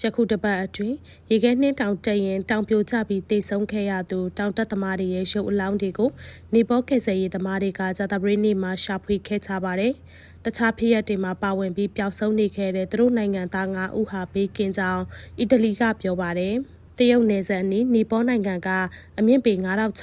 ယခုတစ်ပတ်အတွင်းရေခဲနှင်းတောင်တက်ရင်တောင်ပြိုကျပြီးတိတ်ဆုံးခဲ့ရသူတောင်တက်သမားတွေရဲ့ရုပ်အလောင်းတွေကိုနေပေါ်ကယ်ဆယ်ရေးသမားတွေကဇာတာပရိနေ့မှာရှာဖွေခဲ့ကြပါတယ်။တခြားဖြစ်ရပ်တွေမှာပါဝင်ပြီးပျောက်ဆုံးနေခဲ့တဲ့သူတို့နိုင်ငံသား9ဦးဟာဘေးကင်းကြောင်းအီတလီကပြောပါတယ်။တရုတ်နယ်စပ်အနီးနေပေါ်နိုင်ငံကအမြင့်ပေ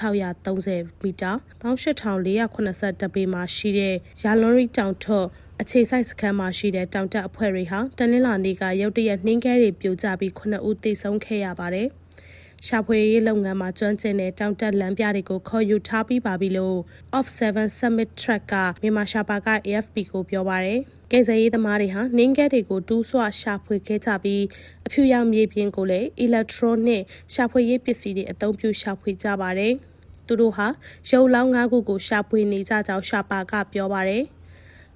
9630မီတာ18482ပေမှာရှိတဲ့ယာလွန်ရီတောင်ထွတ်အခြေဆိုင်စခန်းမှာရှိတဲ့တောင်တက်အဖွဲ့တွေဟာတနင်္လာနေ့ကရုတ်တရက်နှင်းခဲတွေပြိုကျပြီး9ဦးသေဆုံးခဲ့ရပါတယ်။ရှာဖွေရေးလုပ်ငန်းမှာကျွမ်းကျင်တဲ့တောင်တက်လမ်းပြတွေကိုခေါ်ယူထားပြီးပါပြီလို့ Off 7 Summit Track ကမြန်မာရှာပါက AFP ကိုပြောပါရယ်။ကယ်ဆယ်ရေးသမားတွေဟာနှင်းခဲတွေကိုတူးဆွရှာဖွေခဲ့ကြပြီးအဖြူရောင်မြေပြင်ကိုလည်း electronic ရှာဖွေရေးပစ္စည်းတွေအသုံးပြုရှာဖွေကြပါတယ်။သူတို့ဟာရုပ်လောင်း၅ခုကိုရှာဖွေနေကြကြောင်းရှာပါကပြောပါရယ်။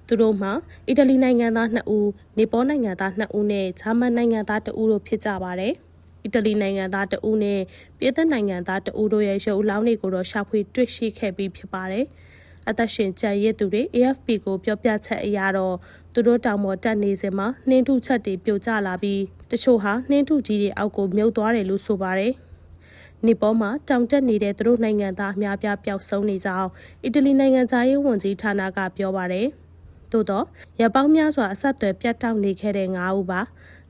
သူတို့မှာအီတလီနိုင်ငံသား2ဦး၊နေပေါ်နိုင်ငံသား2ဦးနဲ့ဂျာမန်နိုင်ငံသား2ဦးတို့ဖြစ်ကြပါတယ်။အီတလီနိုင်ငံသား2ဦးနဲ့ပြည်သက်နိုင်ငံသား2ဦးတို့ရဲ့ရုပ်အလောင်းတွေကိုတော့ရှာဖွေတွေ့ရှိခဲ့ပြီးဖြစ်ပါတယ်။အသက်ရှင်ကြံရစ်သူတွေ AFP ကိုပြောပြချက်အရတော့သူတို့တောင်ပေါ်တက်နေစဉ်မှာနှင်းထုချက်တွေပြိုကျလာပြီးတချို့ဟာနှင်းထုကြီးတွေအောက်ကိုမြုပ်သွားတယ်လို့ဆိုပါတယ်။နေပေါ်မှာတောင်တက်နေတဲ့သူတို့နိုင်ငံသားအများပြားပျောက်ဆုံးနေကြောင်းအီတလီနိုင်ငံသားရေးဝန်ကြီးဌာနကပြောပါတယ်။ သို့တော့ရပောင်းများစွာအဆက်အသွယ်ပြတ်တောက်နေခဲ့တဲ့၅ဦးပါ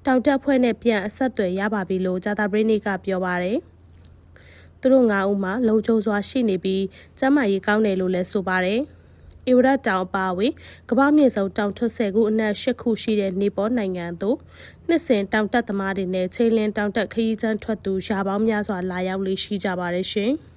တောင်တက်ဖွဲ့နဲ့ပြန်အဆက်အသွယ်ရပါပြီလို့ဂျာတာဘရိနိကပြောပါတယ်သူတို့၅ဦးမှာလုံခြုံစွာရှိနေပြီးကျမ်းမာရေးကောင်းတယ်လို့လည်းဆိုပါတယ်ဧဝရတောင်ပါဝေကမ္ဘာမြေဆုံးတောင်ထွတ်ဆယ်ခုအနက်၈ခုရှိတဲ့နေပေါ်နိုင်ငံသို့နှစ်စဉ်တောင်တက်သမားတွေနဲ့ချင်းလင်းတောင်တက်ခရီးချမ်းထွက်သူရာပေါင်းများစွာလာရောက်လေးရှိကြပါတယ်ရှင်။